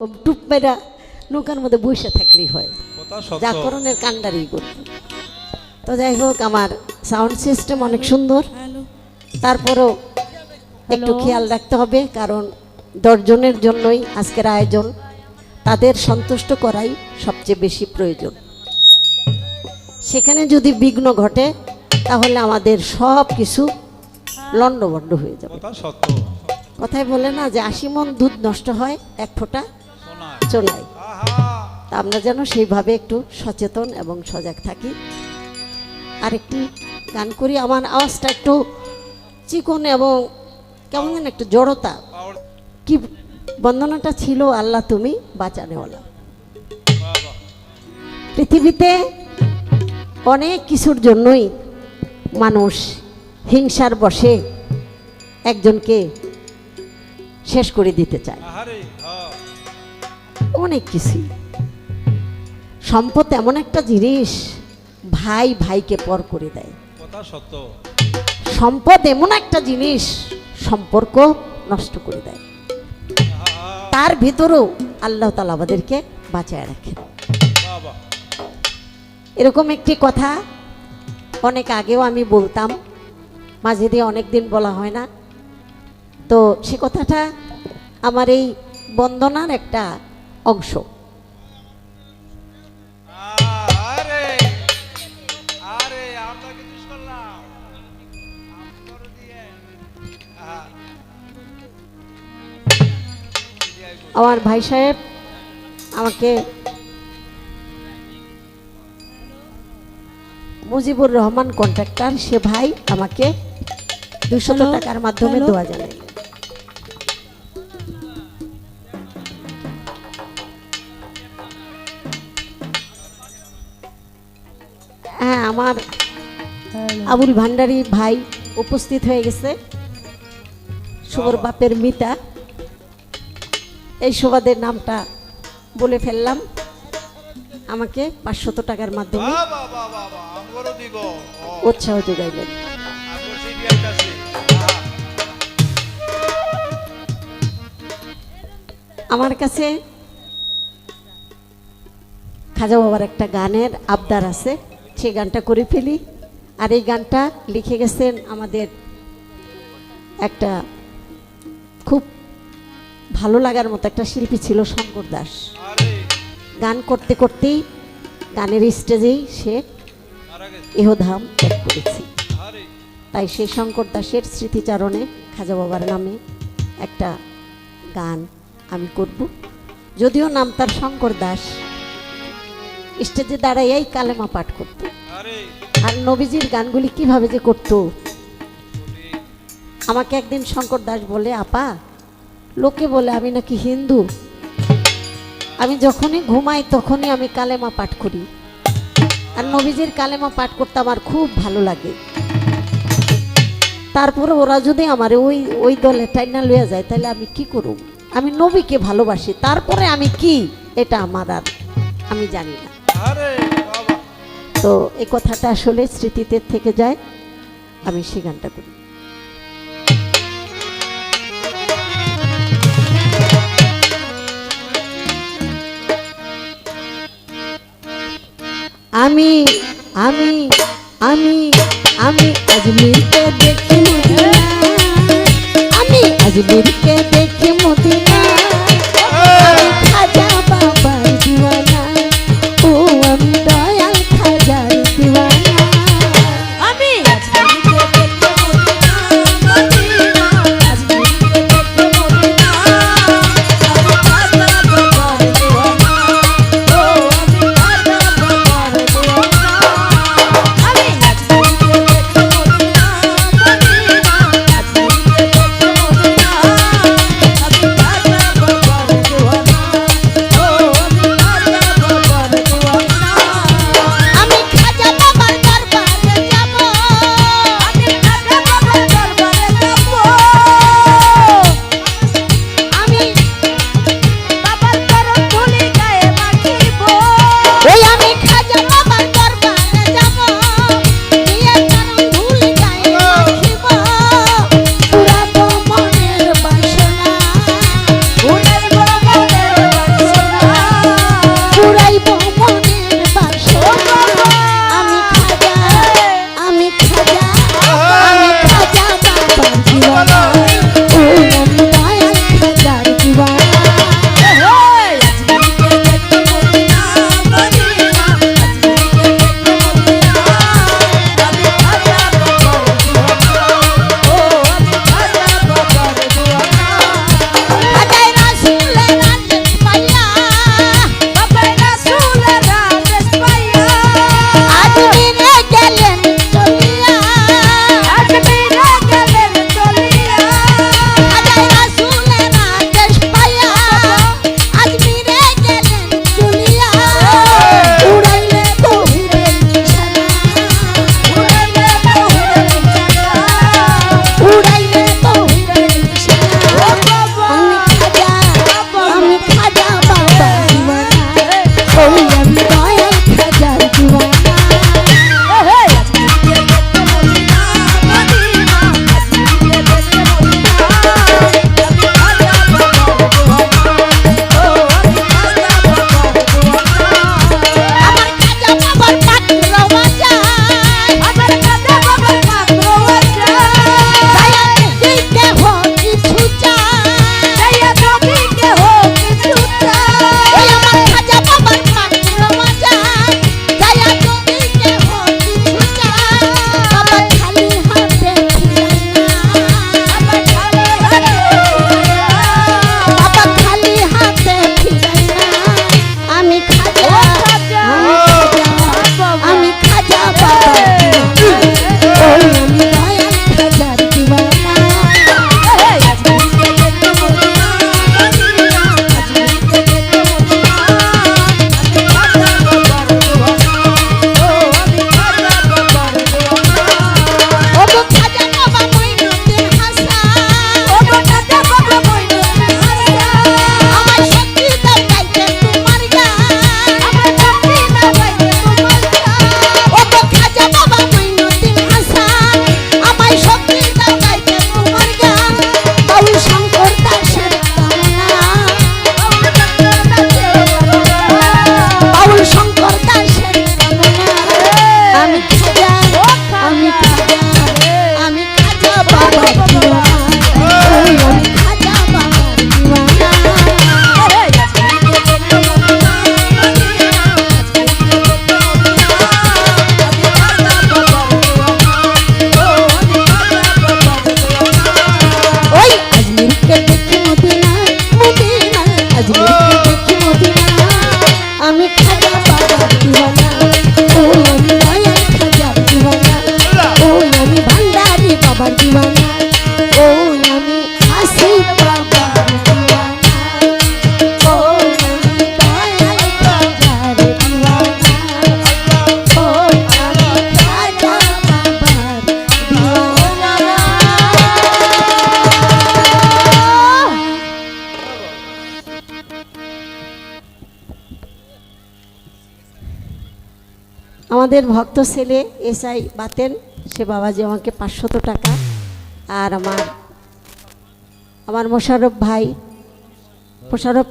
ডুব মেরা নৌকার মধ্যে বসে থাকলেই হয়। জাগরণের কান্ডারি করত তো যাই হোক আমার সাউন্ড সিস্টেম অনেক সুন্দর। তারপরেও একটু খেয়াল রাখতে হবে কারণ দশজনের জন্যই আজকের আয়োজন। তাদের সন্তুষ্ট করাই সবচেয়ে বেশি প্রয়োজন। সেখানে যদি বিঘ্ন ঘটে তাহলে আমাদের সব কিছু লণ্ডভণ্ড হয়ে যাবে। কথায় বলে না যে আশি মন দুধ নষ্ট হয় এক ফোঁটা আহা তা আমরা যেন সেইভাবে একটু সচেতন এবং সজাগ থাকি। আরেকটি গান করি, আমার আওয়াজটা একটু চিকন এবং কেমন যেন একটু জড়তা। কি বন্দনাটা ছিল, আল্লাহ তুমি বাঁচানেওয়ালা পৃথিবীতে অনেক কিছুর জন্যই মানুষ হিংসার বসে একজনকে শেষ করে দিতে চায়। অনেক কিছুই। সম্পদ এমন একটা জিনিস ভাই ভাইকে পর করে দেয়। কথা সত্য। সম্পদ এমন একটা জিনিস সম্পর্ক নষ্ট করে দেয়। তার ভিতরেও আল্লাহ তালা আমাদেরকে বাঁচায় রাখেন। বাবা। এরকম একটি কথা অনেক আগেও আমি বলতাম মাঝে দিয়ে অনেক দিন বলা হয় না। তো সে কথাটা আমার এই বন্দনার একটা অংশ। আরে আরে আমরা ভাই সাহেব আমাকে মুজিবুর রহমান কন্ট্রাক্টর সে ভাই আমাকে দুশত Hello? টাকার মাধ্যমে দেওয়া দোয়া আমার আবুল ভান্ডারী ভাই উপস্থিত হয়ে গেছে। শুভর বাপের মিতা। এই সুবাদের নামটা বলে ফেললাম। আমাকে পাঁচশত টাকার মাধ্যমে উৎসাহ যোগাইলেন। আমার কাছে খাজা বাবার একটা গানের আবদার আছে। সেই গানটা করে ফেলি। আর এই গানটা লিখে গেছেন আমাদের একটা খুব ভালো লাগার মতো একটা শিল্পী ছিল শঙ্কর দাস। গান করতে করতেই গানের স্টেজেই সে ইহধাম ত্যাগ করেছি। তাই সেই শঙ্কর দাসের স্মৃতিচারণে খাজা বাবার নামে একটা গান আমি করব। যদিও নাম তার শঙ্কর দাস। স্টেজে দাঁড়াইয়াই কালেমা পাঠ করত। আর। নবীজির গানগুলি কীভাবে যে করত? আমাকে একদিন শঙ্কর দাস বলে আপা লোকে বলে আমি নাকি হিন্দু। আমি যখনই ঘুমাই তখনই আমি কালেমা পাঠ করি। আর নবীজির কালেমা পাঠ করতে আমার খুব ভালো লাগে। তারপরে ওরা যদি আমার ওই ওই দলে টাইনা লইয়া যায় তাহলে আমি কি করব? আমি নবীকে ভালোবাসি। তারপরে আমি কি? এটা আমার আর আমি জানি না। তো এই কথাটা আসলে স্মৃতিতে থেকে যায়। আমি সে গানটা করি। আমি আমি আমি আমি আজমিরকে দেখি আমি আজমিরকে দেখি আমাদের ভক্ত ছেলে এসআই বাতেন সে বাবাজি আমাকে পাঁচশত টাকা। আর আমার আমার মোশারফ ভাই মোশারফ